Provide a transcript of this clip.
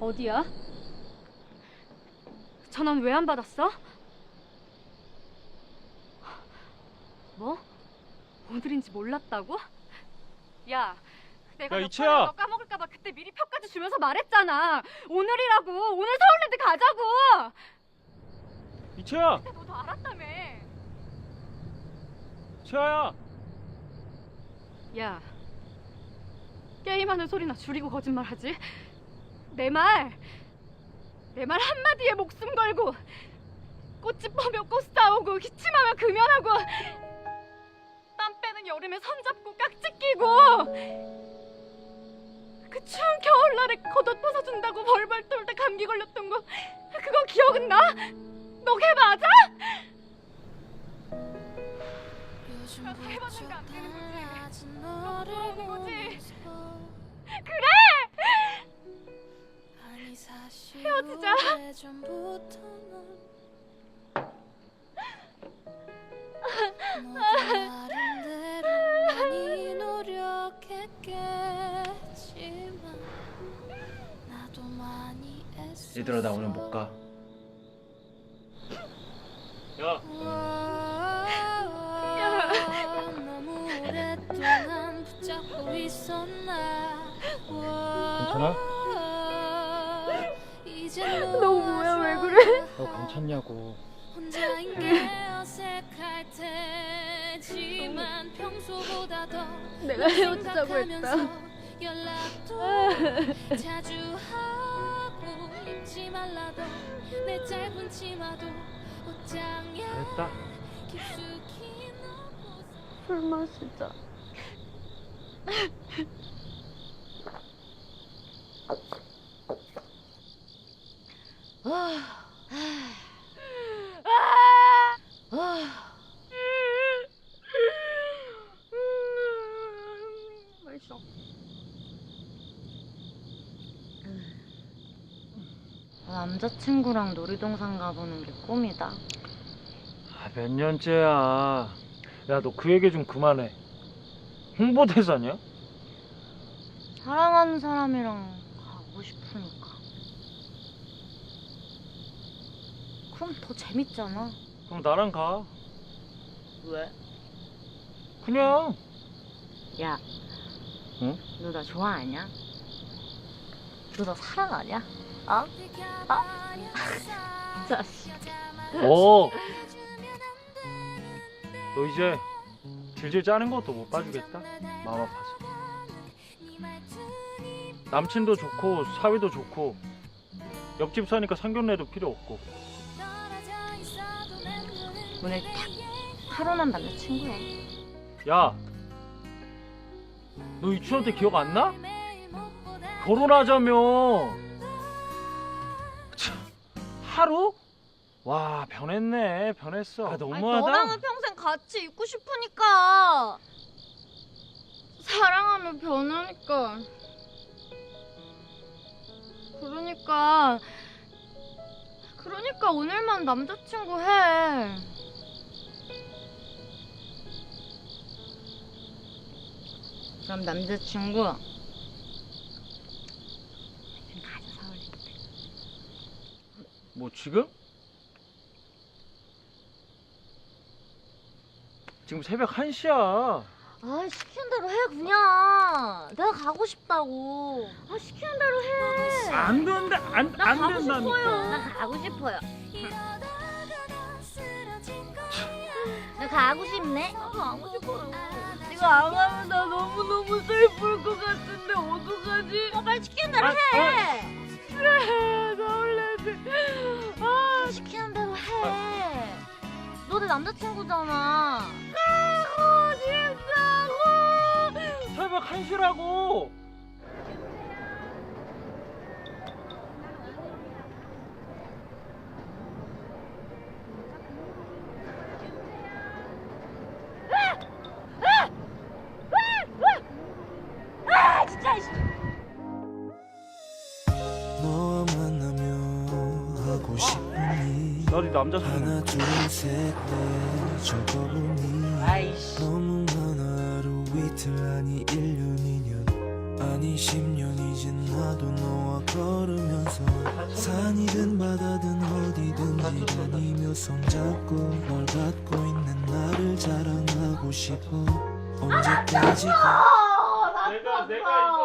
어디야? 전화는 왜안 받았어? 뭐? 오늘인지 몰랐다고? 야, 내가 야, 이채야! 너 까먹을까봐 그때 미리 표까지 주면서 말했잖아. 오늘이라고. 오늘 서울랜드 가자고. 이채야, 그때 너도 알았다며. 채아야. 야, 게임하는 소리나 줄이고 거짓말하지. 내 말, 내 말 한마디에 목숨 걸고 꽃집 보며 꽃 사오고 기침하며 금연하고 땀 빼는 여름에 손잡고 깍지 끼고 그 추운 겨울날에 겉옷 벗어준다고 벌벌 떨때 감기 걸렸던 거 그거 기억은 나? 너 걔 맞아? 다 해봤는데 안 되는 거지. 너 부러운 거지. 그래! 애썼어 얘들아 나 오늘 못 가. 야, 있었나 괜찮아? 너 뭐야, 왜 그래? 너 괜찮냐고. 혼자인 게 어색할 테지만 평소보다 더 내가 헤어지자고 했다. 연락도 자주 하고 잊지 말라도 내 짧은 치마도 옷장에 잘했다. 깊숙이 넣고 술 마시자. 맛있어. 남자친구랑 놀이동산 가보는 게 꿈이다. 아, 몇 년째야. 야, 너 그 얘기 좀 그만해. 홍보대사냐? 사랑하는 사람이랑 가고 싶으니까. 그럼 더 재밌잖아. 그럼 나랑 가. 왜? 그냥. 야, 응? 너 나 좋아하냐? 너 나 사랑하냐? 어? 아? 자식. 어. 너 이제 질질 짜는 것도 못 봐주겠다. 마음 아파서. 남친도 좋고 사위도 좋고 옆집 사니까 상견례도 필요 없고. 오늘 딱 하루만 만난 친구야. 야, 너 이춘한테 기억 안 나? 결혼하자며. 참, 하루? 와 변했네 변했어. 아, 너무하다. 너랑은 평생 같이 있고 싶으니까. 사랑하면 변하니까. 그러니까. 그러니까 오늘만 남자친구 해. 그럼 남자친구. 지금 가자 서울랜드. 뭐 지금? 지금 새벽 1시야. 아 시키는 대로 해 그냥. 내가 가고 싶다고. 아 시키는 대로 해. 안 된다. 안, 나안 가고 된다니까. 싶어요. 나 가고 싶어요. 나 가고 싶네. 나 가고 싶어요. 이거 안 가면 나 너무 너무 슬플 것 같은데 어떡하지? 아, 빨리 시키는 대로 아, 해. 그래 서울랜드. 아 시키는 대로 해. 너 내 남자친구잖아. 가고 싶다고. 새벽 1시라고. 나네 남자친구. 하나 둘셋넷 적어보니 아이씨. 너무 많아 하루 이틀 아니 1년 2년 안한 20년 이젠 나도 너와 걸으면서 산이든 바다든 어디든지 다니며 손잡고 널 갖고 있는 나를 자랑하고 싶어 언제까지 가 내가 내가